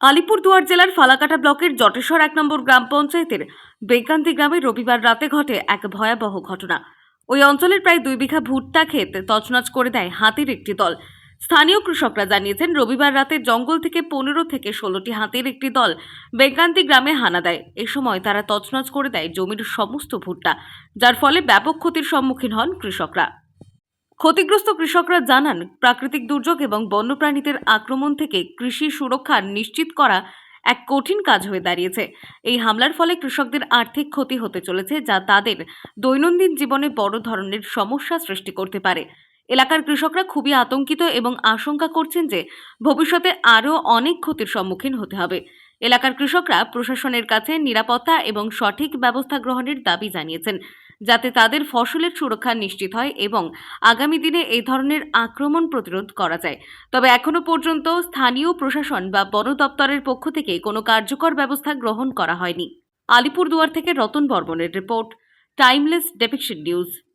আলিপুরদুয়ার জেলার ফালাকাটা ব্লকের জটেশ্বর এক নম্বর গ্রাম পঞ্চায়েতের বেকান্তি গ্রামে রবিবার রাতে ঘটে এক ভয়াবহ ঘটনা। ওই অঞ্চলের প্রায় দুই বিঘা ভুট্টা ক্ষেত তছনছ করে দেয় হাতির একটি দল। স্থানীয় কৃষকরা জানিয়েছেন, রবিবার রাতে জঙ্গল থেকে পনেরো থেকে ষোলোটি হাতির একটি দল বেকান্তি গ্রামে হানা দেয়। এ সময় তারা তছনছ করে দেয় জমির সমস্ত ভুট্টা, যার ফলে ব্যাপক ক্ষতির সম্মুখীন হন কৃষকরা। ক্ষতিগ্রস্ত কৃষকরা জানান, প্রাকৃতিক দুর্যোগ এবং বন্যপ্রাণীদের আক্রমণ থেকে কৃষি সুরক্ষা নিশ্চিত করা এক কঠিন কাজ হয়ে দাঁড়িয়েছে। এই হামলার ফলে কৃষকদের আর্থিক ক্ষতি হতে চলেছে, যা তাদের দৈনন্দিন জীবনে বড় ধরনের সমস্যা সৃষ্টি করতে পারে। এলাকার কৃষকরা খুবই আতঙ্কিত এবং আশঙ্কা করছেন যে, ভবিষ্যতে আরও অনেক ক্ষতির সম্মুখীন হতে হবে। এলাকার কৃষকরা প্রশাসনের কাছে নিরাপত্তা এবং সঠিক ব্যবস্থা গ্রহণের দাবি জানিয়েছেন। যাতে তাদের ফসলের সুরক্ষা নিশ্চিত হয় এবং আগামী দিনে এই ধরনের আক্রমণ প্রতিরোধ করা যায়। তবে এখনও পর্যন্ত স্থানীয় প্রশাসন বা বন দপ্তরের পক্ষ থেকে কোনো কার্যকর ব্যবস্থা গ্রহণ করা হয়নি। আলিপুরদুয়ার থেকে রতন বর্মনের রিপোর্ট, টাইমলেস ডেপিকশন নিউজ।